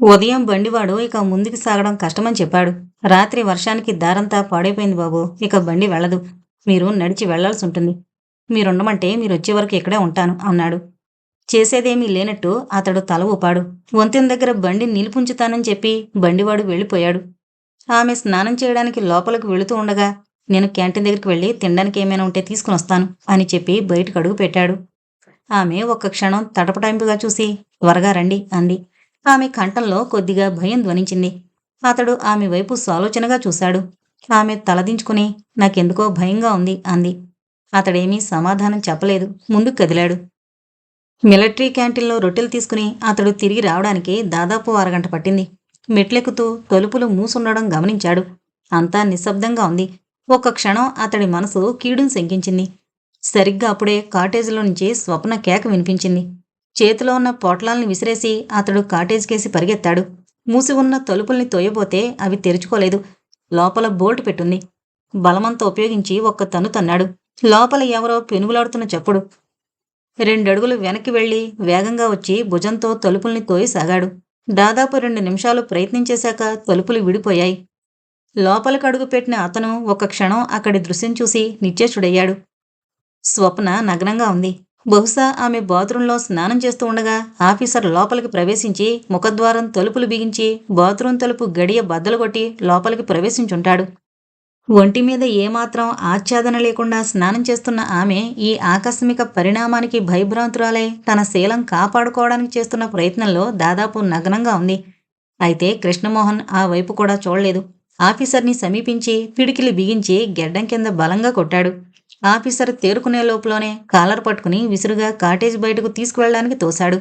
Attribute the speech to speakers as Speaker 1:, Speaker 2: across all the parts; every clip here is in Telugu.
Speaker 1: ఉదయం బండివాడు ఇక ముందుకు సాగడం కష్టమని చెప్పాడు. రాత్రి వర్షానికి దారంతా పాడైపోయింది బాబు. ఇక బండి వెళ్ళదు. మీరు నడిచి వెళ్ళాల్సి ఉంటుంది. మీరుండమంటే మీరు వచ్చే వరకు ఇక్కడే ఉంటాను అన్నాడు. చేసేదేమీ లేనట్టు అతడు తల ఊపాడు. వంతెన దగ్గర బండి నిలుపుంచుతానని చెప్పి బండివాడు వెళ్ళిపోయాడు. ఆమె స్నానం చేయడానికి లోపలికి వెళుతూ ఉండగా నేను క్యాంటీన్ దగ్గరికి వెళ్ళి తినడానికి ఏమైనా ఉంటే తీసుకుని వస్తాను అని చెప్పి బయటకు అడుగు పెట్టాడు. ఆమె ఒక్క క్షణం తటపటాయింపుగా చూసి త్వరగా రండి అంది. ఆమె కంఠంలో కొద్దిగా భయం ధ్వనించింది. అతడు ఆమె వైపు సాలోచనగా చూశాడు. ఆమె తలదించుకుని నాకెందుకో భయంగా ఉంది అంది. అతడేమీ సమాధానం చెప్పలేదు. ముందుకు కదిలాడు. మిలిటరీ క్యాంటీన్లో రొట్టెలు తీసుకుని అతడు తిరిగి రావడానికి దాదాపు అరగంట పట్టింది. మెట్లెక్కుతూ తలుపులు మూసుండడం గమనించాడు. అంతా నిశ్శబ్దంగా ఉంది. ఒక్క క్షణం అతడి మనసు కీడును శంకించింది. సరిగ్గా అప్పుడే కాటేజీలో నుంచి స్వప్న కేక వినిపించింది. చేతిలో ఉన్న పోట్లాల్ని విసిరేసి అతడు కాటేజ్కేసి పరిగెత్తాడు. మూసి ఉన్న తలుపుల్ని తోయబోతే అవి తెరుచుకోలేదు. లోపల బోల్ట్ పెట్టుంది. బలమంతా ఉపయోగించి ఒక్క తన్ను తన్నాడు. లోపల ఎవరో పెనుగులాడుతున్న చప్పుడు. రెండడుగులు వెనక్కి వెళ్ళి వేగంగా వచ్చి భుజంతో తలుపుల్ని తోయసాగాడు దాదాపు రెండు నిమిషాలు ప్రయత్నించేశాక తలుపులు విడిపోయాయి. లోపలికి అడుగు పెట్టిన అతను ఒక క్షణం అక్కడి దృశ్యం చూసి నిశ్చేషుడయ్యాడు స్వప్న నగ్నంగా ఉంది. బహుశా ఆమె బాత్రూంలో స్నానం చేస్తూ ఉండగా ఆఫీసర్ లోపలికి ప్రవేశించి ముఖద్వారం తలుపులు బిగించి బాత్రూం తలుపు గడియ బద్దలు కొట్టి లోపలికి ప్రవేశించుంటాడు. ఒంటి మీద ఏమాత్రం ఆచ్ఛాదన లేకుండా స్నానం చేస్తున్న ఆమె ఈ ఆకస్మిక పరిణామానికి భయభ్రాంతురాలై తన శీలం కాపాడుకోవడానికి చేస్తున్న ప్రయత్నంలో దాదాపు నగ్నంగా ఉంది. అయితే కృష్ణమోహన్ ఆ వైపు కూడా చూడలేదు. ఆఫీసర్ని సమీపించి పిడికిలి బిగించి గెడ్డం కింద బలంగా కొట్టాడు. ఆఫీసర్ తేరుకునే లోపులోనే కాలర్ పట్టుకుని విసురుగా కాటేజ్ బయటకు తీసుకువెళ్ళడానికి తోశాడు.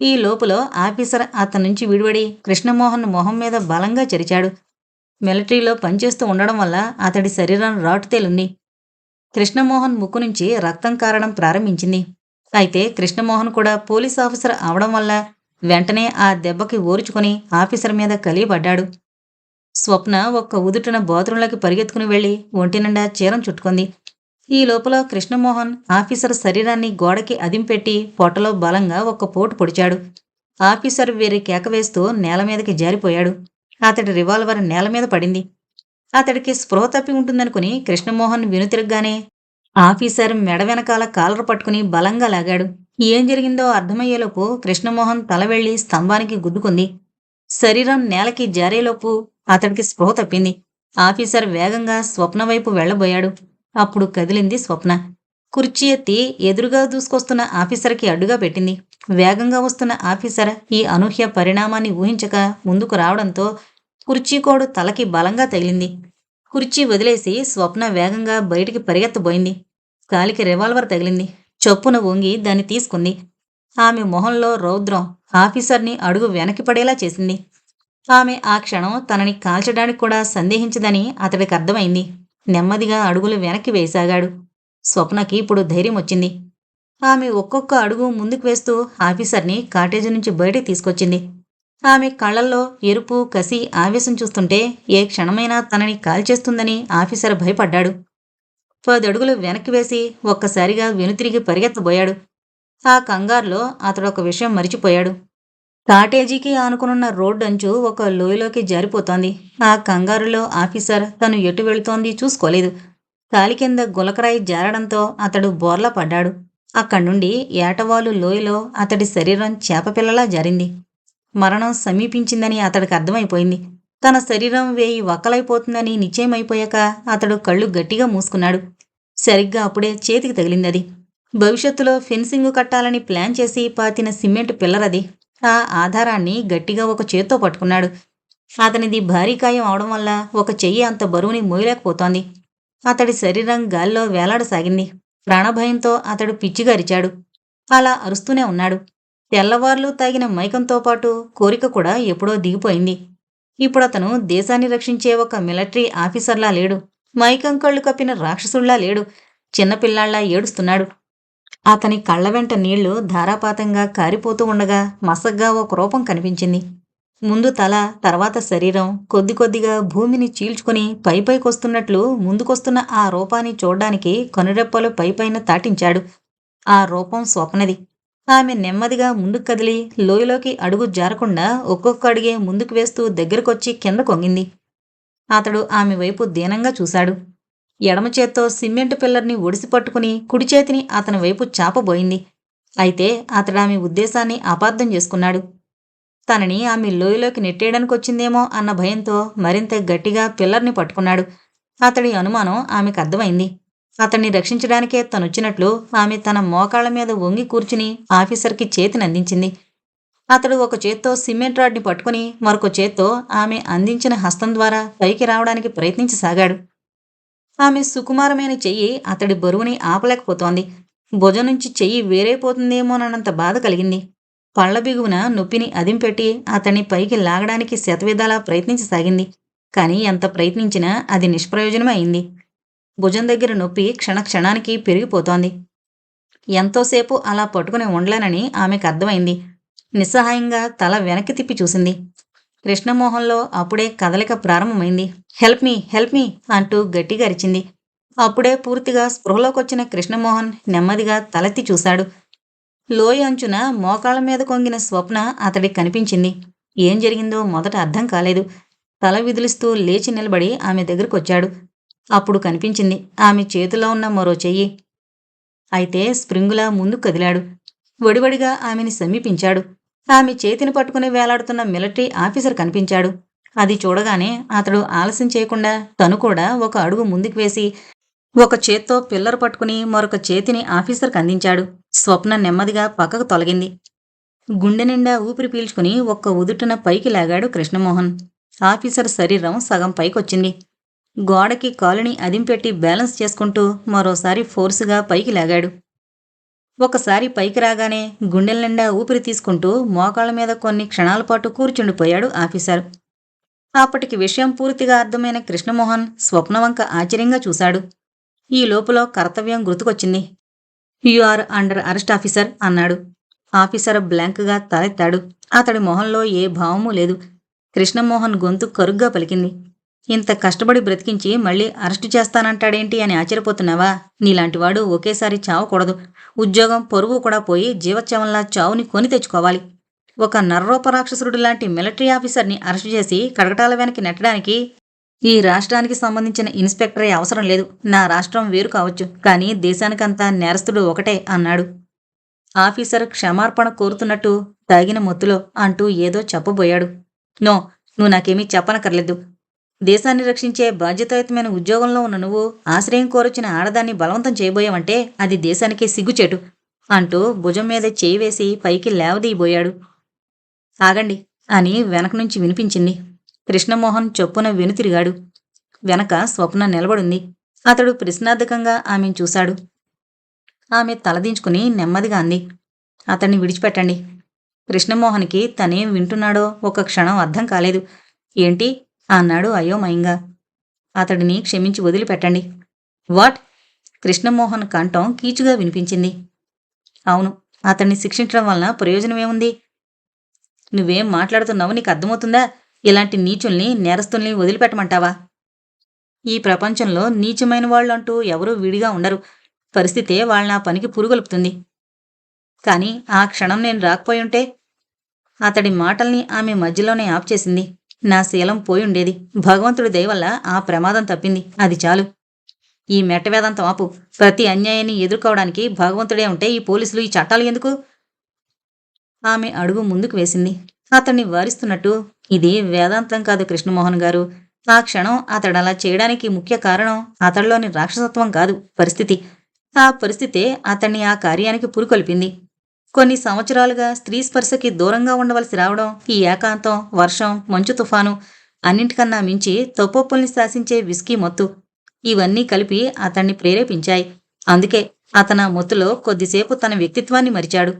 Speaker 1: ఈ లోపులో ఆఫీసర్ అతని నుంచి విడివడి కృష్ణమోహన్ మొహం మీద బలంగా చెరిచాడు. మిలిటరీలో పనిచేస్తూ ఉండడం వల్ల అతడి శరీరం రాటుతేలుంది. కృష్ణమోహన్ ముక్కు నుంచి రక్తం కారడం ప్రారంభించింది. అయితే కృష్ణమోహన్ కూడా పోలీస్ ఆఫీసర్ అవడం వల్ల వెంటనే ఆ దెబ్బకి ఓర్చుకుని ఆఫీసర్ మీద కలియబడ్డాడు. స్వప్న ఒక్క ఉదుటిన బాత్రూంలోకి పరిగెత్తుకుని వెళ్ళి ఒంటి నిండా చీరం చుట్టుకుంది. ఈ లోపల కృష్ణమోహన్ ఆఫీసర్ శరీరాన్ని గోడకి అదింపెట్టి పొట్టలో బలంగా ఒక్క పోటు పొడిచాడు. ఆఫీసర్ వేరే కేక వేస్తూ నేల మీదకి జారిపోయాడు. అతడి రివాల్వర్ నేల మీద పడింది. అతడికి స్పృహ తప్పి ఉంటుందనుకుని కృష్ణమోహన్ వినుతిరగ్గానే ఆఫీసర్ మెడ వెనకాల కాలర్ పట్టుకుని బలంగా లాగాడు. ఏం జరిగిందో అర్థమయ్యేలోపు కృష్ణమోహన్ తల వెళ్ళి స్తంభానికి గుద్దుకుంది. శరీరం నేలకి జారేలోపు అతడికి స్పృహ తప్పింది. ఆఫీసర్ వేగంగా స్వప్న వైపు వెళ్ళబోయాడు అప్పుడు కదిలింది స్వప్న. కుర్చీ ఎత్తి ఎదురుగా దూసుకొస్తున్న ఆఫీసర్కి అడ్డుగా పెట్టింది. వేగంగా వస్తున్న ఆఫీసర్ ఈ అనూహ్య పరిణామాన్ని ఊహించక ముందుకు రావడంతో కుర్చీకోడు తలకి బలంగా తగిలింది. కుర్చీ వదిలేసి స్వప్న వేగంగా బయటికి పరిగెత్తబోయింది. కాలికి రివాల్వర్ తగిలింది. చొప్పున వంగి దాన్ని తీసుకుంది. ఆమె మొహంలో రౌద్రం ఆఫీసర్ని అడుగు వెనక్కి పడేలా చేసింది. ఆమె ఆ క్షణం తనని కాల్చడానికి కూడా సందేహించదని అతడికి అర్థమైంది. నెమ్మదిగా అడుగులు వెనక్కి వేసాగాడు. స్వప్నకి ఇప్పుడు ధైర్యం వచ్చింది. ఆమె ఒక్కొక్క అడుగు ముందుకు వేస్తూ ఆఫీసర్ని కాటేజీ నుంచి బయటికి తీసుకొచ్చింది. ఆమె కళ్ళల్లో ఎరుపు కసి ఆవేశం చూస్తుంటే ఏ క్షణమైనా తనని కాల్చేస్తుందని ఆఫీసర్ భయపడ్డాడు. పదడుగులు వెనక్కి వేసి ఒక్కసారిగా వెనుతిరిగి పరిగెత్తబోయాడు. ఆ కంగారులో అతడొక విషయం మరిచిపోయాడు. కాటేజీకి ఆనుకునున్న రోడ్డు అంచు ఒక లోయలోకి జారిపోతోంది. ఆ కంగారులో ఆఫీసర్ తను ఎటు వెళుతోంది చూసుకోలేదు. కాలి కింద గులకరాయి జారడంతో అతడు బోర్లా పడ్డాడు. అక్కడి నుండి ఏటవాలు లోయలో అతడి శరీరం చేపపిల్లలా జారింది. మరణం సమీపించిందని అతడికి అర్థమైపోయింది. తన శరీరం వేయి వక్కలైపోతుందని నిశ్చయమైపోయాక అతడు కళ్ళు గట్టిగా మూసుకున్నాడు. సరిగ్గా అప్పుడే చేతికి తగిలిందది భవిష్యత్తులో ఫెన్సింగ్ కట్టాలని ప్లాన్ చేసి పాతిన సిమెంట్ పిల్లరది. ఆ ఆధారాన్ని గట్టిగా ఒక చేత్తో పట్టుకున్నాడు. అతనిది భారీ కాయం అవడం వల్ల ఒక చెయ్యి అంత బరువుని మోయలేకపోతోంది. అతడి శరీరం గాల్లో వేలాడసాగింది. ప్రాణభయంతో అతడు పిచ్చిగా అరిచాడు అలా అరుస్తూనే ఉన్నాడు. తెల్లవార్లు తాగిన మైకంతో పాటు కోరిక కూడా ఎప్పుడో దిగిపోయింది. ఇప్పుడు అతను దేశాన్ని రక్షించే ఒక మిలిటరీ ఆఫీసర్లా లేడు. మైకం కళ్ళు కప్పిన రాక్షసుల్లా లేడు. చిన్నపిల్లాళ్ళా ఏడుస్తున్నాడు. అతని కళ్ళ వెంట నీళ్ళు ధారాపాతంగా కారిపోతూ ఉండగా మసగ్గా ఒక రూపం కనిపించింది. ముందు తల తర్వాత శరీరం కొద్ది కొద్దిగా భూమిని చీల్చుకుని పైపైకొస్తున్నట్లు ముందుకొస్తున్న ఆ రూపాన్ని చూడ్డానికి కనురెప్పలు పైపైన తాటించాడు. ఆ రూపం స్వప్నది. ఆమె నెమ్మదిగా ముందుకు కదిలి లోయలోకి అడుగు జారకుండా ఒక్కొక్క అడిగే ముందుకు వేస్తూ దగ్గరకొచ్చి కింద కొంగింది. అతడు ఆమె వైపు దీనంగా చూశాడు. ఎడమ చేత్తో సిమెంట్ పిల్లర్ని ఒడిసి పట్టుకుని కుడి చేతిని అతని వైపు చాపబోయింది. అయితే అతడు ఆమె ఉద్దేశాన్ని అపార్థం చేసుకున్నాడు. తనని ఆమె లోయలోకి నెట్టేయడానికి వచ్చిందేమో అన్న భయంతో మరింత గట్టిగా పిల్లర్ని పట్టుకున్నాడు. అతడి అనుమానం ఆమెకు అర్థమైంది. అతన్ని రక్షించడానికే తనొచ్చినట్లు ఆమె తన మోకాళ్ళ మీద వంగి కూర్చుని ఆఫీసర్కి చేతినందించింది అతడు ఒక చేత్తో సిమెంట్ రాడ్ని పట్టుకుని మరొక చేత్తో ఆమె అందించిన హస్తం ద్వారా పైకి రావడానికి ప్రయత్నించసాగాడు. ఆమె సుకుమారమైన చెయ్యి అతడి బరువుని ఆపలేకపోతోంది. భుజం నుంచి చెయ్యి వేరైపోతుందేమోనన్నంత బాధ కలిగింది. పళ్ళ బిగువున నొప్పిని అదింపెట్టి అతన్ని పైకి లాగడానికి శతవిధాలా ప్రయత్నించసాగింది. కానీ ఎంత ప్రయత్నించినా అది నిష్ప్రయోజనమే అయింది భుజం దగ్గర నొప్పి క్షణక్షణానికి పెరిగిపోతోంది. ఎంతోసేపు అలా పట్టుకుని ఉండలేనని ఆమెకు అర్థమైంది. నిస్సహాయంగా తల వెనక్కి తిప్పి చూసింది. కృష్ణమోహన్లో అప్పుడే కదలిక ప్రారంభమైంది. హెల్ప్ మీ హెల్ప్ మీ అంటూ గట్టిగా అరిచింది. అప్పుడే పూర్తిగా స్పృహలోకొచ్చిన కృష్ణమోహన్ నెమ్మదిగా తలెత్తి చూశాడు. లోయ అంచున మోకాళ్ళ మీద కొంగిన స్వప్న అతడికి కనిపించింది. ఏం జరిగిందో మొదట అర్థం కాలేదు. తల విదిలిస్తూ లేచి నిలబడి ఆమె దగ్గరకొచ్చాడు. అప్పుడు కనిపించింది ఆమె చేతిలో ఉన్న మరో చెయ్యి. అయితే స్ప్రింగులా ముందు కదిలాడు. వడివడిగా ఆమెని సమీపించాడు. ఆమె చేతిని పట్టుకుని వేలాడుతున్న మిలిటరీ ఆఫీసర్ కనిపించాడు. అది చూడగానే అతడు ఆలస్యం చేయకుండా తను కూడా ఒక అడుగు ముందుకు వేసి ఒక చేత్తో పిల్లర్ పట్టుకుని మరొక చేతిని ఆఫీసర్కి అందించాడు స్వప్న నెమ్మదిగా పక్కకు తొలగింది. గుండె నిండా ఊపిరి పీల్చుకుని ఒక్క ఉదుటన పైకి లాగాడు కృష్ణమోహన్. ఆఫీసర్ శరీరం సగం పైకొచ్చింది. గోడకి కాలుని అదింపెట్టి బ్యాలెన్స్ చేసుకుంటూ మరోసారి ఫోర్సుగా పైకి లాగాడు. ఒకసారి పైకి రాగానే గుండెల నిండా ఊపిరి తీసుకుంటూ మోకాళ్ళ మీద కొన్ని క్షణాల పాటు కూర్చుండిపోయాడు ఆఫీసర్. అప్పటికి విషయం పూర్తిగా అర్థమైన కృష్ణమోహన్ స్వప్నవంక ఆశ్చర్యంగా చూశాడు. ఈ లోపల కర్తవ్యం గుర్తుకొచ్చింది. You are under arrest officer అన్నాడు. ఆఫీసర్ బ్లాంక్గా తలెత్తాడు. అతడి మొహంలో ఏ భావమూ లేదు. కృష్ణమోహన్ గొంతు కరుగ్గా పలికింది. ఇంత కష్టపడి బ్రతికించి మళ్ళీ అరెస్టు చేస్తానంటాడేంటి అని ఆశ్చర్యపోతున్నావా? నీలాంటివాడు ఒకేసారి చావకూడదు. ఉద్యోగం పొరుగు కూడా పోయి జీవత్యవంలా చావుని కొని తెచ్చుకోవాలి. ఒక నర్రోపరాక్షసుడు లాంటి మిలిటరీ ఆఫీసర్ని అరెస్ట్ చేసి కడగటాల వెనక్కి నెట్టడానికి ఈ రాష్ట్రానికి సంబంధించిన ఇన్స్పెక్టరే అవసరం లేదు. నా రాష్ట్రం వేరు కావచ్చు కానీ దేశానికంతా నేరస్తుడు ఒకటే అన్నాడు. ఆఫీసర్ క్షమార్పణ కోరుతున్నట్టు తాగిన మొత్తులో అంటూ ఏదో చెప్పబోయాడు. నో నువ్వు నాకేమీ చెప్పనక్కర్లేదు. దేశాన్ని రక్షించే బాధ్యతాయుతమైన ఉద్యోగంలో ఉన్న నువ్వు ఆశ్రయం కోరొచ్చిన ఆడదాన్ని బలవంతం చేయబోయావంటే అది దేశానికే సిగ్గుచేటు అంటూ భుజం మీద చేయి వేసి పైకి లేవదీయబోయాడు. ఆగండి అని వెనక నుంచి వినిపించింది. కృష్ణమోహన్ చొప్పున వెనుతిరిగాడు. వెనక స్వప్న నిలబడింది. అతడు ప్రశ్నార్థకంగా ఆమెను చూశాడు. ఆమె తలదించుకుని నెమ్మదిగా అంది. అతన్ని విడిచిపెట్టండి. కృష్ణమోహన్కి తనేం వింటున్నాడో ఒక క్షణం అర్థం కాలేదు. ఏంటి? అన్నాడు అయోమయంగా. అతడిని క్షమించి వదిలిపెట్టండి. వాట్? కృష్ణమోహన్ కంఠం కీచుగా వినిపించింది. అవును అతన్ని శిక్షించడం వలన ప్రయోజనమేముంది నువ్వేం మాట్లాడుతున్నావు నీకు అర్థమవుతుందా? ఇలాంటి నీచుల్ని నేరస్తుల్ని వదిలిపెట్టమంటావా? ఈ ప్రపంచంలో నీచమైన వాళ్ళు అంటూ ఎవరూ విడిగా ఉండరు. పరిస్థితే వాళ్ళ నా పనికి పురుగొలుపుతుంది. కానీ ఆ క్షణం నేను రాకపోయుంటే? అతడి మాటల్ని ఆమె మధ్యలోనే ఆప్ చేసింది నా శీలం పోయుండేది భగవంతుడి దయవల్ల ఆ ప్రమాదం తప్పింది. అది చాలు. ఈ మెట్టవేదంతం ఆపు. ప్రతి అన్యాయాన్ని ఎదుర్కోవడానికి భగవంతుడే ఉంటే ఈ పోలీసులు ఈ చట్టాలు ఎందుకు? ఆమె అడుగు ముందుకు వేసింది. అతన్ని వారిస్తున్నట్టు ఇది వేదాంతం కాదు కృష్ణమోహన్ గారు. ఆ క్షణం అతడు అలా చేయడానికి ముఖ్య కారణం అతడిలోని రాక్షసత్వం కాదు పరిస్థితి. ఆ పరిస్థితే అతన్ని ఆ కార్యానికి పురుకొల్పింది. కొన్ని సంవత్సరాలుగా స్త్రీ స్పర్శకి దూరంగా ఉండవలసి రావడం ఈ ఏకాంతం వర్షం మంచు తుఫాను అన్నింటికన్నా మించి తొప్పొప్పుల్ని శాసించే విస్కీ మొత్తు. ఇవన్నీ కలిపి అతన్ని ప్రేరేపించాయి. అందుకే అతన మొత్తులో కొద్దిసేపు తన వ్యక్తిత్వాన్ని మరిచాడు.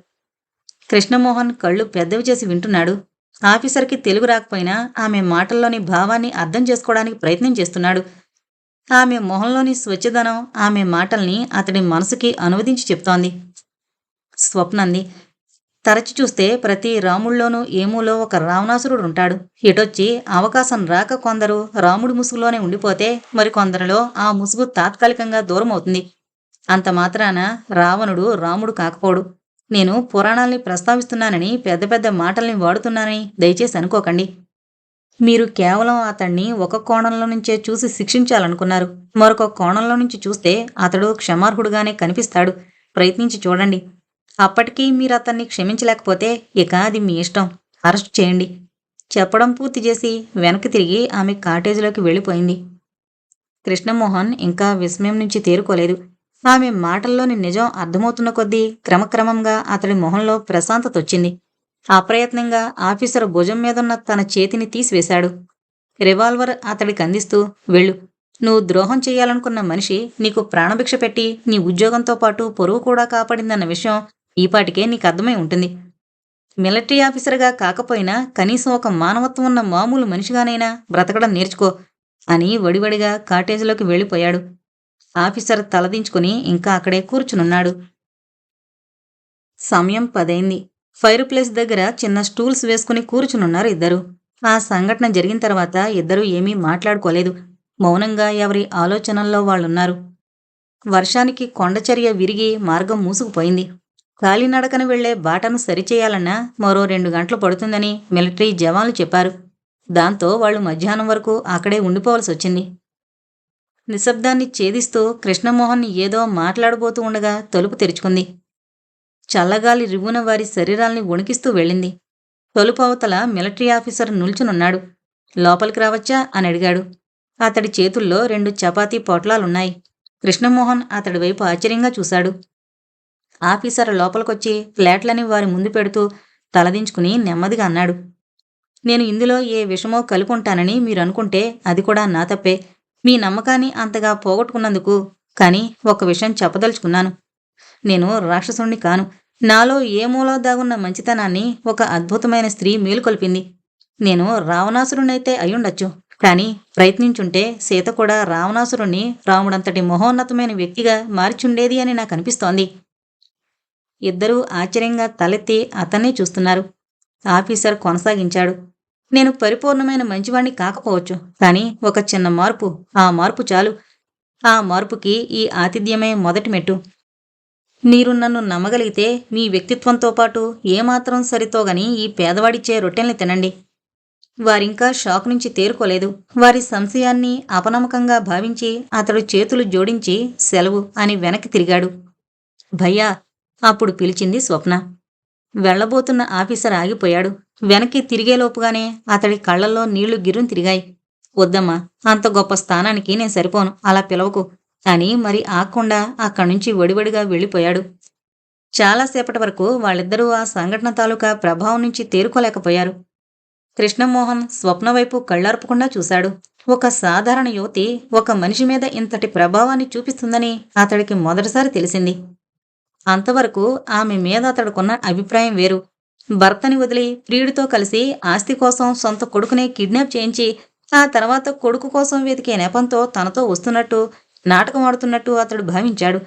Speaker 1: కృష్ణమోహన్ కళ్ళు పెద్దవి చేసి వింటున్నాడు. ఆఫీసర్కి తెలుగు రాకపోయినా ఆమె మాటల్లోని భావాన్ని అర్థం చేసుకోవడానికి ప్రయత్నం చేస్తున్నాడు. ఆమె మొహంలోని స్వచ్ఛదనం ఆమె మాటల్ని అతడి మనసుకి అనువదించి చెప్తోంది. స్వప్నంది. తరచి చూస్తే ప్రతి రాముల్లోనూ ఏమూలో ఒక రావణాసురుడు ఉంటాడు ఎటొచ్చి అవకాశం రాక కొందరు రాముడి ముసుగులోనే ఉండిపోతే మరికొందరిలో ఆ ముసుగు తాత్కాలికంగా దూరం అవుతుంది అంత మాత్రాన రావణుడు రాముడు కాకపోడు. నేను పురాణాల్ని ప్రస్తావిస్తున్నానని పెద్ద పెద్ద మాటల్ని వాడుతున్నానని దయచేసి అనుకోకండి. మీరు కేవలం అతన్ని ఒక కోణంలో నుంచే చూసి శిక్షించాలనుకున్నారు. మరొక కోణంలో నుంచి చూస్తే అతడు క్షమార్హుడుగానే కనిపిస్తాడు. ప్రయత్నించి చూడండి. అప్పటికీ మీరు అతన్ని క్షమించలేకపోతే ఇక అది మీ ఇష్టం. అరెస్ట్ చేయండి. చెప్పడం పూర్తి చేసి వెనక్కి తిరిగి ఆమె కాటేజీలోకి వెళ్ళిపోయింది. కృష్ణమోహన్ ఇంకా విస్మయం నుంచి తేరుకోలేదు. ఆమె మాటల్లోని నిజం అర్థమవుతున్న కొద్దీ క్రమక్రమంగా అతడి మొహంలో ప్రశాంతత వచ్చింది. అప్రయత్నంగా ఆఫీసర్ భుజం మీదున్న తన చేతిని తీసివేశాడు. రివాల్వర్ అతడికి అందిస్తూ వెళ్ళు. నువ్వు ద్రోహం చేయాలనుకున్న మనిషి నీకు ప్రాణభిక్ష పెట్టి నీ ఉద్యోగంతో పాటు పొరుగు కూడా కాపాడిందన్న విషయం ఈపాటికే నీకు అర్థమై ఉంటుంది. మిలిటరీ ఆఫీసర్గా కాకపోయినా కనీసం ఒక మానవత్వం ఉన్న మామూలు మనిషిగానైనా బ్రతకడం నేర్చుకో అని వడివడిగా కాటేజీలోకి వెళ్ళిపోయాడు. ఆఫీసర్ తలదించుకుని ఇంకా అక్కడే కూర్చునున్నాడు. సమయం పదైంది. ఫైర్ ప్లేస్ దగ్గర చిన్న స్టూల్స్ వేసుకుని కూర్చునున్నారు ఇద్దరు. ఆ సంఘటన జరిగిన తర్వాత ఇద్దరూ ఏమీ మాట్లాడుకోలేదు. మౌనంగా ఎవరి ఆలోచనల్లో వాళ్ళున్నారు. వర్షానికి కొండచర్య విరిగి మార్గం మూసుకుపోయింది. కాలినడకన వెళ్ళే బాటను సరిచేయాలన్నా మరో రెండు గంటలు పడుతుందని మిలిటరీ జవాన్లు చెప్పారు. దాంతో వాళ్ళు మధ్యాహ్నం వరకు అక్కడే ఉండిపోవలసి వచ్చింది. నిశ్శబ్దాన్ని ఛేదిస్తూ కృష్ణమోహన్ ఏదో మాట్లాడబోతూ ఉండగా తలుపు తెరుచుకుంది. చల్లగాలి రివ్వున వారి శరీరాల్ని వణికిస్తూ వెళ్ళింది. తలుపు అవతల మిలిటరీ ఆఫీసర్ నిల్చునున్నాడు. లోపలికి రావచ్చా? అని అడిగాడు. అతడి చేతుల్లో రెండు చపాతీ పొట్లాలున్నాయి. కృష్ణమోహన్ అతడి వైపు ఆశ్చర్యంగా చూశాడు. ఆఫీసర్ లోపలికొచ్చి ప్లేట్లని వారి ముందు పెడుతూ తలదించుకుని నెమ్మదిగా అన్నాడు. నేను ఇందులో ఏ విషమో కలుపుంటానని మీరు అనుకుంటే అది కూడా నా తప్పే. మీ నమ్మకాన్ని అంతగా పోగొట్టుకున్నందుకు కానీ ఒక విషయం చెప్పదలుచుకున్నాను. నేను రాక్షసుణ్ణి కాను. నాలో ఏ మూలో దాగున్న మంచితనాన్ని ఒక అద్భుతమైన స్త్రీ మేలుకొల్పింది. నేను రావణాసురుణ్ణైతే అయ్యుండొచ్చు. కానీ ప్రయత్నించుంటే సీత కూడా రావణాసురుణ్ణి రాముడంతటి మహోన్నతమైన వ్యక్తిగా మార్చుండేది అని నాకు అనిపిస్తోంది ఇద్దరూ ఆశ్చర్యంగా తలెత్తి అతన్నే చూస్తున్నారు. ఆఫీసర్ కొనసాగించాడు. నేను పరిపూర్ణమైన మంచివాణ్ణి కాకపోవచ్చు కానీ ఒక చిన్న మార్పు. ఆ మార్పు చాలు. ఆ మార్పుకి ఈ ఆతిథ్యమే మొదటి మెట్టు. మీరు నన్ను నమ్మగలిగితే మీ వ్యక్తిత్వంతో పాటు ఏమాత్రం సరితోగని ఈ పేదవాడిచ్చే రొట్టెల్ని తినండి. వారింకా షాక్ నుంచి తేరుకోలేదు. వారి సంశయాన్ని అపనమ్మకంగా భావించి అతడు చేతులు జోడించి సెలవు అని వెనక్కి తిరిగాడు. భయ్యా అప్పుడు పిలిచింది స్వప్న. వెళ్ళబోతున్న ఆఫీసర్ ఆగిపోయాడు. వెనక్కి తిరిగేలోపుగానే అతడి కళ్ళల్లో నీళ్ళు గిర్రుని తిరిగాయి. వద్దమ్మా అంత గొప్ప స్థానానికి నేను సరిపోను. అలా పిలవకు. అని మరి ఆకుండా అక్కడి నుంచి వడివడిగా వెళ్ళిపోయాడు. చాలాసేపటి వరకు వాళ్ళిద్దరూ ఆ సంఘటన తాలూకా ప్రభావం నుంచి తేరుకోలేకపోయారు. కృష్ణమోహన్ స్వప్న వైపు కళ్ళార్పకుండా చూశాడు. ఒక సాధారణ యువతి ఒక మనిషి మీద ఇంతటి ప్రభావాన్ని చూపిస్తుందని అతడికి మొదటిసారి తెలిసింది. అంతవరకు ఆమె మీద అతడుకున్న అభిప్రాయం వేరు. భర్తని వదిలి ప్రియుడితో కలిసి ఆస్తి కోసం సొంత కొడుకునే కిడ్నాప్ చేయించి ఆ తర్వాత కొడుకు కోసం వెతికే నెపంతో తనతో వస్తున్నట్టు నాటకం ఆడుతున్నట్టు అతడు భావించాడు.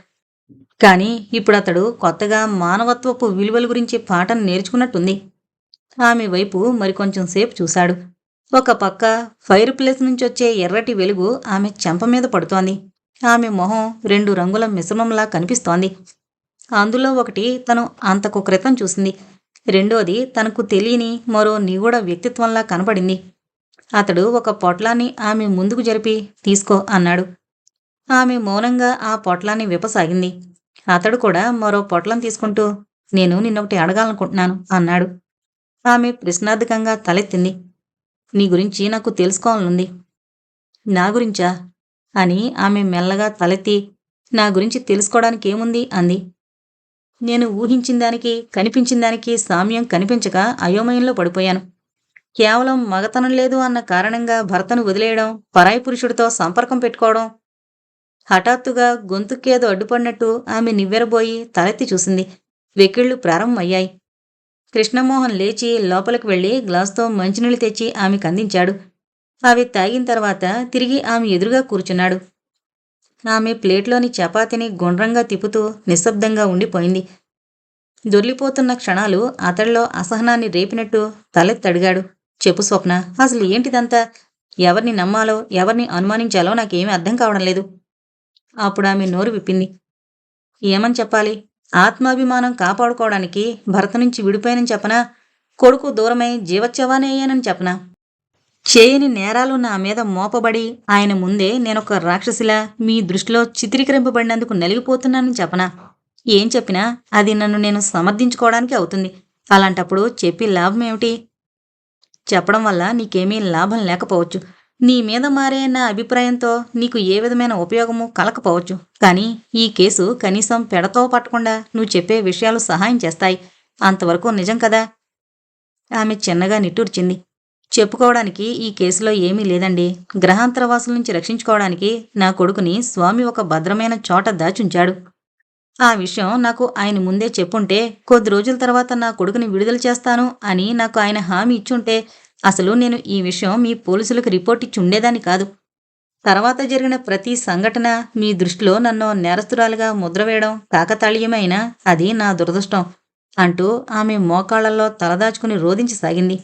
Speaker 1: కానీ ఇప్పుడు అతడు కొత్తగా మానవత్వపు విలువల గురించి పాఠం నేర్చుకున్నట్టుంది. ఆమె వైపు మరికొంచెం సేపు చూశాడు. ఒక పక్క ఫైర్ ప్లేస్ నుంచి వచ్చే ఎర్రటి వెలుగు ఆమె చెంప మీద పడుతోంది. ఆమె మొహం రెండు రంగుల మిశ్రమంలా కనిపిస్తోంది. అందులో ఒకటి తను అంతకు క్రితం చూసింది. రెండోది తనకు తెలియని మరో నిగూఢ వ్యక్తిత్వంలా కనపడింది అతడు ఒక పొట్లాన్ని ఆమె ముందుకు జరిపి తీసుకో అన్నాడు. ఆమె మౌనంగా ఆ పొట్లాన్ని విప్పసాగింది. అతడు కూడా మరో పొట్లం తీసుకుంటూ నేను నిన్నొకటి అడగాలనుకుంటున్నాను అన్నాడు. ఆమె ప్రశ్నార్థకంగా తలెత్తింది. నీ గురించి నాకు తెలుసుకోవాలనుంది. నా గురించా? అని ఆమె మెల్లగా తలెత్తి నా గురించి తెలుసుకోవడానికి ఏముంది అంది. నేను ఊహించిన దానికి కనిపించిన దానికి సామ్యం కనిపించక అయోమయంలో పడిపోయాను. కేవలం మగతనం లేదు అన్న కారణంగా భర్తను వదిలేయడం పరాయి పురుషుడితో సంపర్కం పెట్టుకోవడం హఠాత్తుగా గొంతుకేదో అడ్డుపడినట్టు ఆమె నివ్వెరబోయి తలెత్తి చూసింది. వెకిళ్ళు ప్రారంభమయ్యాయి. కృష్ణమోహన్ లేచి లోపలికి వెళ్ళి గ్లాస్తో మంచినీళ్ళు తెచ్చి ఆమెకు అందించాడు. అవి తాగిన తర్వాత తిరిగి ఆమె ఎదురుగా కూర్చున్నాడు. ఆమె ప్లేట్లోని చపాతీని గుండ్రంగా తిప్పుతూ నిశ్శబ్దంగా ఉండిపోయింది. దొర్లిపోతున్న క్షణాలు అతడిలో అసహనాన్ని రేపినట్టు తలెత్తడిగాడు. చెప్పు స్వప్న అసలు ఏంటిదంతా? ఎవరిని నమ్మాలో ఎవరిని అనుమానించాలో నాకేమీ అర్థం కావడం లేదు. అప్పుడు ఆమె నోరు విప్పింది. ఏమని చెప్పాలి? ఆత్మాభిమానం కాపాడుకోవడానికి భర్త నుంచి విడిపోయానని చెప్పనా? కొడుకు దూరమై జీవచ్చవానే అయ్యానని చెప్పనా? చేయని నేరాలు నా మీద మోపబడి ఆయన ముందే నేనొక రాక్షసిలా మీ దృష్టిలో చిత్రీకరింపబడినందుకు నలిగిపోతున్నానని చెప్పనా? ఏం చెప్పినా అది నన్ను నేను సమర్థించుకోవడానికి అవుతుంది. అలాంటప్పుడు చెప్పి లాభం ఏమిటి? చెప్పడం వల్ల నీకేమీ లాభం లేకపోవచ్చు. నీ మీద మారే నా అభిప్రాయంతో నీకు ఏ విధమైన ఉపయోగము కలకపోవచ్చు. కానీ ఈ కేసు కనీసం పెడతో పట్టకుండా నువ్వు చెప్పే విషయాలు సహాయం చేస్తాయి. అంతవరకు నిజం కదా? ఆమె చిన్నగా నిట్టూర్చింది. చెప్పుకోవడానికి ఈ కేసులో ఏమీ లేదండి. గ్రహాంతరవాసుల నుంచి రక్షించుకోవడానికి నా కొడుకుని స్వామి ఒక భద్రమైన చోట దాచుంచాడు. ఆ విషయం నాకు ఆయన ముందే చెప్పుంటే కొద్ది రోజుల తర్వాత నా కొడుకుని విడుదల చేస్తాను అని నాకు ఆయన హామీ ఇచ్చుంటే అసలు నేను ఈ విషయం మీ పోలీసులకు రిపోర్ట్ ఇచ్చి ఉండేదాన్ని కాదు. తర్వాత జరిగిన ప్రతి సంఘటన మీ దృష్టిలో నన్ను నేరస్తురాలుగా ముద్ర వేయడం కాకతాళీయమైన అది నా దురదృష్టం అంటూ ఆమె మోకాళ్ళలో తలదాచుకుని రోధించసాగింది.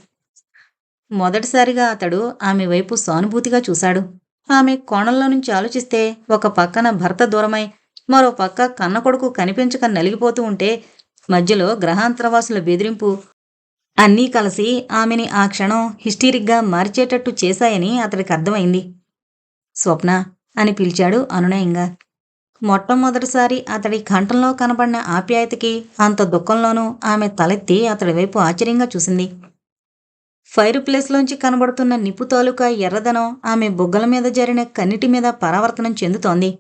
Speaker 1: మొదటిసారిగా అతడు ఆమె వైపు సానుభూతిగా చూశాడు. ఆమె కోణంలో నుంచి ఆలోచిస్తే ఒక పక్కన భర్త దూరమై మరో పక్క కన్న కొడుకు కనిపించక నలిగిపోతూ ఉంటే మధ్యలో గ్రహాంతరవాసుల బెదిరింపు. అన్నీ కలిసి ఆమెని ఆ క్షణం హిస్టీరిక్గా మార్చేటట్టు చేశాయని అతడికి అర్థమైంది. స్వప్న అని పిలిచాడు అనునయంగా. మొట్టమొదటిసారి అతడి కంఠంలో కనబడిన ఆప్యాయతకి అంత దుఃఖంలోనూ ఆమె తలెత్తి అతడి వైపు ఆశ్చర్యంగా చూసింది. ఫైర్ ప్లేస్లోంచి కనబడుతున్న నిప్పు తాలూకా ఎర్రదనం ఆమె బుగ్గల మీద జరిగిన కన్నిటి మీద పరావర్తనం చెందుతోంది.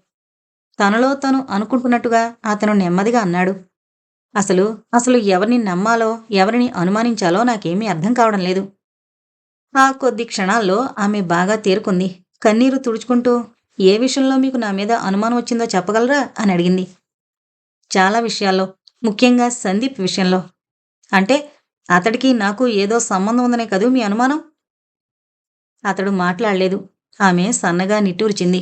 Speaker 1: తనలో తను అనుకుంటున్నట్టుగా అతను నెమ్మదిగా అన్నాడు. అసలు అసలు ఎవరిని నమ్మాలో ఎవరిని అనుమానించాలో నాకేమీ అర్థం కావడం లేదు. ఆ కొద్ది క్షణాల్లో ఆమె బాగా తేరుకుంది. కన్నీరు తుడుచుకుంటూ ఏ విషయంలో మీకు నా మీద అనుమానం వచ్చిందో చెప్పగలరా? అని అడిగింది. చాలా విషయాల్లో ముఖ్యంగా సందీప్ విషయంలో. అంటే అతడికి నాకు ఏదో సంబంధం ఉందనే కదూ మీ అనుమానం? అతడు మాట్లాడలేదు. ఆమె సన్నగా నిట్టూర్చింది.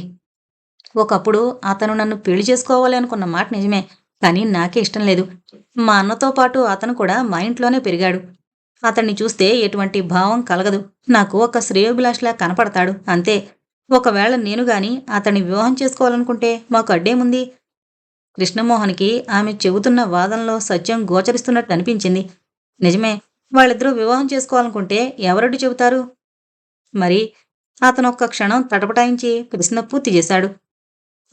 Speaker 1: ఒకప్పుడు అతను నన్ను పెళ్ళి చేసుకోవాలి అనుకున్న మాట నిజమే కానీ నాకే ఇష్టం లేదు. మా అన్నతో పాటు అతను కూడా మా ఇంట్లోనే పెరిగాడు. అతన్ని చూస్తే ఎటువంటి భావం కలగదు. నాకు ఒక శ్రేయోభిలాష్లా కనపడతాడు అంతే. ఒకవేళ నేను గాని అతన్ని వివాహం చేసుకోవాలనుకుంటే మాకు అడ్డేముంది కృష్ణమోహన్కి ఆమె చెబుతున్న వాదనలో సత్యం గోచరిస్తున్నట్టు అనిపించింది. నిజమే. వాళ్ళిద్దరూ వివాహం చేసుకోవాలనుకుంటే ఎవరడ్డు చెబుతారు? మరి అతను ఒక్క క్షణం తటపటాయించి ప్రశ్న పూర్తి చేశాడు.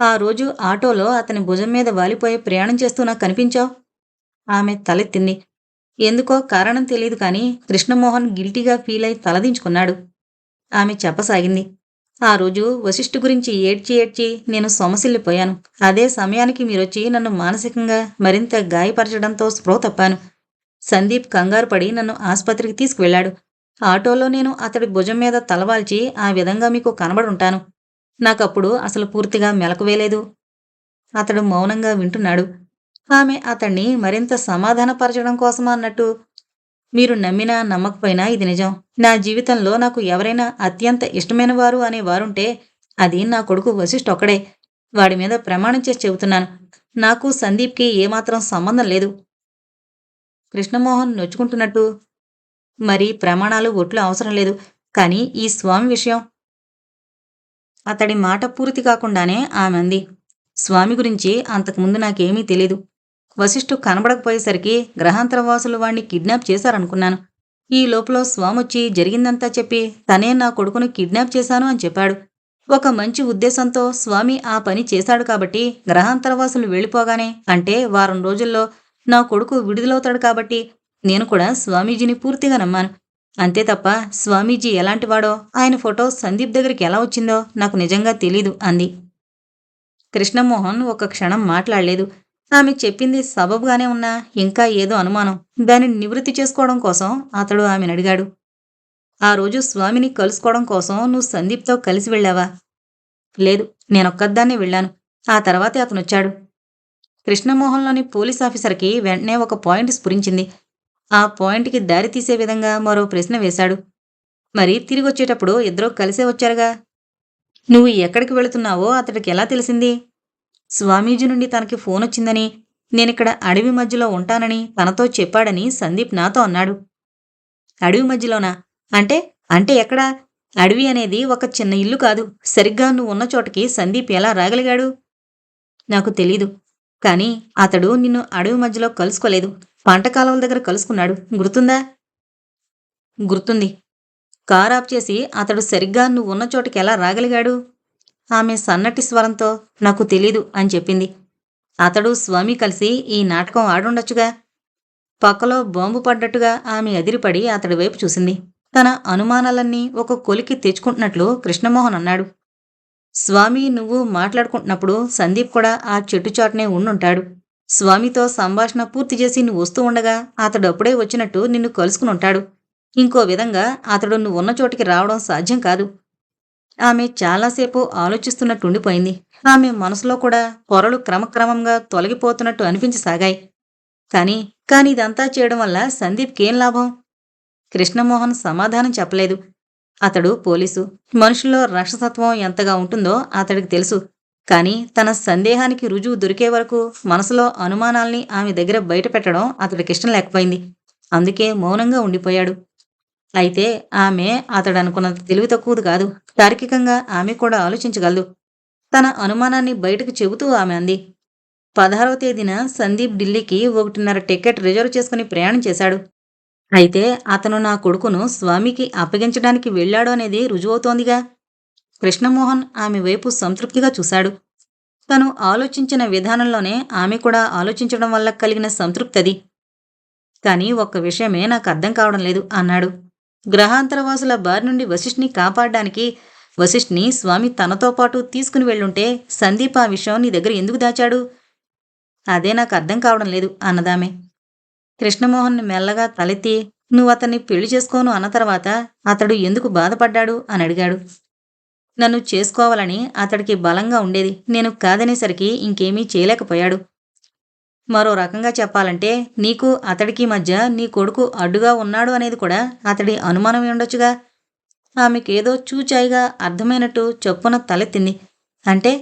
Speaker 1: ఆ రోజు ఆటోలో అతని భుజం మీద వాలిపోయి ప్రయాణం చేస్తూ నాకు కనిపించావు. ఆమె తలెత్తింది ఎందుకో కారణం తెలియదు కానీ కృష్ణమోహన్ గిల్టీగా ఫీల్ అయి తలదించుకున్నాడు ఆమె చెప్పసాగింది. ఆ రోజు వశిష్ఠు గురించి ఏడ్చి ఏడ్చి నేను సొమసిల్లిపోయాను అదే సమయానికి మీరొచ్చి నన్ను మానసికంగా మరింత గాయపరచడంతో స్పృహ తప్పాను. సందీప్ కంగారు పడి నన్ను ఆసుపత్రికి తీసుకువెళ్ళాడు. ఆటోలో నేను అతడి భుజం మీద తలవాల్చి ఆ విధంగా మీకు కనబడుంటాను. నాకప్పుడు అసలు పూర్తిగా మెలకువేలేదు అతడు మౌనంగా వింటున్నాడు. ఆమె అతన్ని మరింత సమాధానపరచడం కోసమా అన్నట్టు మీరు నమ్మినా నమ్మకపోయినా ఇది నిజం. నా జీవితంలో నాకు ఎవరైనా అత్యంత ఇష్టమైన వారు అనే వారుంటే అది నా కొడుకు వశిష్ఠ ఒక్కడే వాడి మీద ప్రమాణం చేసి చెబుతున్నాను. నాకు సందీప్కి ఏమాత్రం సంబంధం లేదు. కృష్ణమోహన్ నొచ్చుకుంటున్నట్టు. మరి ప్రమాణాలు ఒట్లు అవసరం లేదు. కానీ ఈ స్వామి విషయం. అతడి మాట పూర్తి కాకుండానే ఆమె అంది. స్వామి గురించి అంతకుముందు నాకేమీ తెలీదు. వశిష్ఠు కనబడకపోయేసరికి గ్రహాంతరవాసులు వాణ్ణి కిడ్నాప్ చేశారనుకున్నాను. ఈ లోపల స్వామొచ్చి జరిగిందంతా చెప్పి తనే నా కొడుకును కిడ్నాప్ చేశాను అని చెప్పాడు. ఒక మంచి ఉద్దేశంతో స్వామి ఆ పని చేశాడు కాబట్టి గ్రహాంతరవాసులు వెళ్ళిపోగానే అంటే వారం రోజుల్లో నా కొడుకు విడుదలవుతాడు కాబట్టి నేను కూడా స్వామీజీని పూర్తిగా నమ్మాను. అంతే తప్ప స్వామీజీ ఎలాంటివాడో ఆయన ఫోటో సందీప్ దగ్గరికి ఎలా వచ్చిందో నాకు నిజంగా తెలీదు అంది. కృష్ణమోహన్ ఒక క్షణం మాట్లాడలేదు. ఆమె చెప్పింది సబబుగానే ఉన్నా ఇంకా ఏదో అనుమానం. దానిని నివృత్తి చేసుకోవడం కోసం అతడు ఆమెను అడిగాడు. ఆ రోజు స్వామిని కలుసుకోవడం కోసం నువ్వు సందీప్తో కలిసి వెళ్ళావా? లేదు నేనొక్కదాన్నే వెళ్ళాను. ఆ తర్వాతే అతను వచ్చాడు కృష్ణమోహన్లోని పోలీస్ ఆఫీసర్కి వెంటనే ఒక పాయింట్ స్ఫురించింది. ఆ పాయింట్కి దారి తీసే విధంగా మరో ప్రశ్న వేశాడు. మరి తిరిగి వచ్చేటప్పుడు ఇద్దరూ కలిసే వచ్చారుగా? నువ్వు ఎక్కడికి వెళుతున్నావో అతడికి ఎలా తెలిసింది? స్వామీజీ నుండి తనకి ఫోన్ వచ్చిందని నేనిక్కడ అడవి మధ్యలో ఉంటానని తనతో చెప్పాడని సందీప్ నాతో అన్నాడు. అడవి మధ్యలోనా? అంటే అంటే ఎక్కడా? అడవి అనేది ఒక చిన్న ఇల్లు కాదు. సరిగ్గా నువ్వు ఉన్న చోటకి సందీప్ ఎలా రాగలిగాడు? నాకు తెలీదు. కానీ అతడు నిన్ను అడవి మధ్యలో కలుసుకోలేదు. పంట కాలువల దగ్గర కలుసుకున్నాడు. గుర్తుందా? గుర్తుంది. కార్ ఆఫ్ చేసి అతడు సరిగ్గా నువ్వు ఉన్న చోటికి ఎలా రాగలిగాడు? ఆమె సన్నటి స్వరంతో నాకు తెలీదు అని చెప్పింది. అతడు స్వామి కలిసి ఈ నాటకం ఆడుండొచ్చుగా. పక్కలో బాంబు పడ్డట్టుగా ఆమె ఎదిరిపడి అతడి వైపు చూసింది. తన అనుమానాలన్నీ ఒక కొలికి తెచ్చుకుంటున్నట్లు కృష్ణమోహన్ అన్నాడు. స్వామి నువ్వు మాట్లాడుకుంటున్నప్పుడు సందీప్ కూడా ఆ చెట్టు చాటునే ఉండుంటాడు. స్వామితో సంభాషణ పూర్తి చేసి నువ్వు వస్తూ ఉండగా అతడు అప్పుడే వచ్చినట్టు నిన్ను కలుసుకుని ఉంటాడు. ఇంకో విధంగా అతడు నువ్వు ఉన్న చోటికి రావడం సాధ్యం కాదు. ఆమె చాలాసేపు ఆలోచిస్తున్నట్టుండిపోయింది ఆమె మనసులో కూడా పొరలు క్రమక్రమంగా తొలగిపోతున్నట్టు అనిపించసాగాయి. కానీ కానీ ఇదంతా చేయడం వల్ల సందీప్కేం లాభం? కృష్ణమోహన్ సమాధానం చెప్పలేదు. అతడు పోలీసు. మనుషుల్లో రక్షసత్వం ఎంతగా ఉంటుందో అతడికి తెలుసు. కానీ తన సందేహానికి రుజువు దొరికే వరకు మనసులో అనుమానాల్ని ఆమె దగ్గర బయట పెట్టడం లేకపోయింది. అందుకే మౌనంగా ఉండిపోయాడు. అయితే ఆమె అతడు అనుకున్నంత తెలివి తక్కువది కాదు. తార్కికంగా ఆమె కూడా ఆలోచించగలదు. తన అనుమానాన్ని బయటకు చెబుతూ ఆమె అంది. పదహారవ తేదీన సందీప్ ఢిల్లీకి ఒకటిన్నర టికెట్ రిజర్వ్ చేసుకుని ప్రయాణం చేశాడు. అయితే అతను నా కొడుకును స్వామికి అప్పగించడానికి వెళ్ళాడు అనేది రుజువవుతోందిగా. కృష్ణమోహన్ ఆమె వైపు సంతృప్తిగా చూశాడు. తను ఆలోచించిన విధానంలోనే ఆమె కూడా ఆలోచించడం వల్ల కలిగిన సంతృప్తి అది కానీ ఒక్క విషయమే నాకు అర్థం కావడం లేదు అన్నాడు. గ్రహాంతరవాసుల బారి నుండి వశిష్ఠ్ని కాపాడడానికి వశిష్ఠ్ని స్వామి తనతో పాటు తీసుకుని వెళ్ళుంటే సందీప్ ఆ విషయం నీ దగ్గర ఎందుకు దాచాడు? అదే నాకు అర్థం కావడం లేదు అన్నదామే. కృష్ణమోహన్ మెల్లగా తలెత్తి నువ్వు అతన్ని పెళ్ళి చేసుకోను అన్న తర్వాత అతడు ఎందుకు బాధపడ్డాడు అని అడిగాడు. నన్ను చేసుకోవాలని అతడికి బలంగా ఉండేది నేను కాదనేసరికి ఇంకేమీ చేయలేకపోయాడు. మరో రకంగా చెప్పాలంటే నీకు అతడికి మధ్య నీ కొడుకు అడ్డుగా ఉన్నాడు అనేది కూడా అతడి అనుమానమే ఉండొచ్చుగా. ఆమెకేదో చూచాయిగా అర్థమైనట్టు చొప్పున తలెత్తింది. అంటే?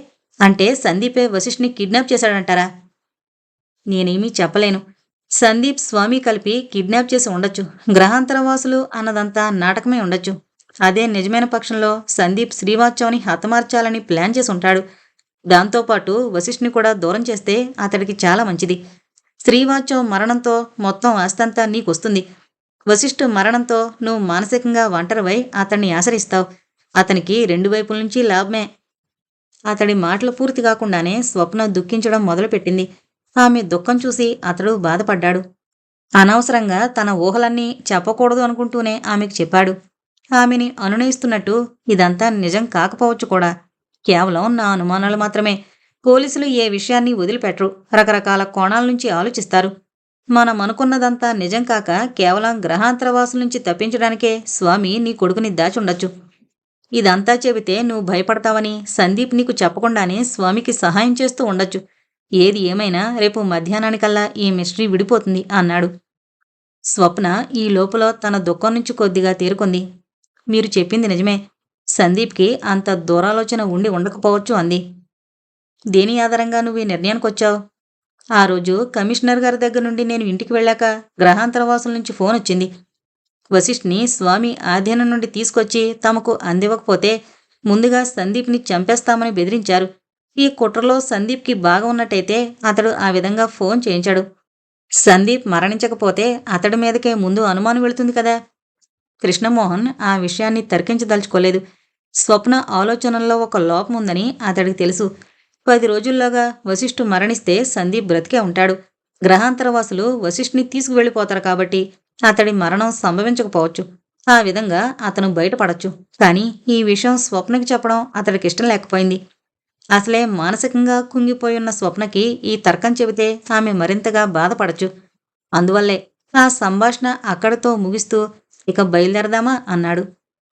Speaker 1: అంటే సందీపే వశిష్ని కిడ్నాప్ చేశాడంటారా? నేనేమీ చెప్పలేను. సందీప్ స్వామి కలిపి కిడ్నాప్ చేసి ఉండొచ్చు. గ్రహాంతరవాసులు అన్నదంతా నాటకమే ఉండొచ్చు. అదే నిజమైన పక్షంలో సందీప్ శ్రీవాత్సవ్ని హతమార్చాలని ప్లాన్ చేసి ఉంటాడు దాంతోపాటు వశిష్ఠ్ని కూడా దూరం చేస్తే అతడికి చాలా మంచిది. శ్రీవాత్సవ్ మరణంతో మొత్తం ఆస్తంతా నీకొస్తుంది. వశిష్ఠు మరణంతో నువ్వు మానసికంగా ఒంటరివై అతన్ని ఆశ్రయిస్తావు. అతనికి రెండు వైపుల నుంచి లాభమే. అతడి మాటలు పూర్తి కాకుండానే స్వప్న దుఃఖించడం మొదలుపెట్టింది. ఆమె దుఃఖం చూసి అతడు బాధపడ్డాడు. అనవసరంగా తన ఊహలన్నీ చెప్పకూడదు అనుకుంటూనే ఆమెకు చెప్పాడు. ఆమెని అనునయిస్తున్నట్టు ఇదంతా నిజం కాకపోవచ్చు కూడా. కేవలం నా అనుమానాలు మాత్రమే. పోలీసులు ఏ విషయాన్ని వదిలిపెట్టరు. రకరకాల కోణాల నుంచి ఆలోచిస్తారు. మనం అనుకున్నదంతా నిజం కాక కేవలం గ్రహాంతరవాసుల నుంచి తప్పించడానికే స్వామి నీ కొడుకుని దాచుండొచ్చు. ఇదంతా చెబితే నువ్వు భయపడతావని సందీప్ నీకు చెప్పకుండానే స్వామికి సహాయం చేస్తూ ఉండొచ్చు. ఏది ఏమైనా రేపు మధ్యాహ్నానికల్లా ఈ మిస్టరీ విడిపోతుంది అన్నాడు. స్వప్న ఈ లోపల తన దుఃఖం నుంచి కొద్దిగా తేరుకుంది. మీరు చెప్పింది నిజమే. సందీప్కి అంత దూరాలోచన ఉండి ఉండకపోవచ్చు అంది. దేని ఆధారంగా నువ్వు ఈ నిర్ణయానికి వచ్చావు? ఆ రోజు కమిషనర్ గారి దగ్గర నుండి నేను ఇంటికి వెళ్ళాక గ్రహాంతరవాసుల నుంచి ఫోన్ వచ్చింది. వశిష్ఠ్ని స్వామి ఆధీనం నుండి తీసుకొచ్చి తమకు అందివ్వకపోతే ముందుగా సందీప్ని చంపేస్తామని బెదిరించారు. ఈ కుట్రలో సందీప్కి బాగా ఉన్నట్టయితే అతడు ఆ విధంగా ఫోన్ చేయించాడు. సందీప్ మరణించకపోతే అతడి మీదకే ముందు అనుమానం వెళుతుంది కదా. కృష్ణమోహన్ ఆ విషయాన్ని తర్కించదలుచుకోలేదు. స్వప్న ఆలోచనల్లో ఒక లోపం ఉందని అతడికి తెలుసు. పది రోజుల్లోగా వశిష్ఠు మరణిస్తే సందీప్ బ్రతికే ఉంటాడు. గ్రహాంతరవాసులు వశిష్ఠుని తీసుకువెళ్ళిపోతారు కాబట్టి అతడి మరణం సంభవించకపోవచ్చు. ఆ విధంగా అతను బయటపడచ్చు. కానీ ఈ విషయం స్వప్నకి చెప్పడం అతడికి ఇష్టం లేకపోయింది. అసలే మానసికంగా కుంగిపోయున్న స్వప్నకి ఈ తర్కం చెబితే ఆమె మరింతగా బాధపడచ్చు. అందువల్లే ఆ సంభాషణ అక్కడితో ముగిస్తూ ఇక బయలుదేరదామా? అన్నాడు.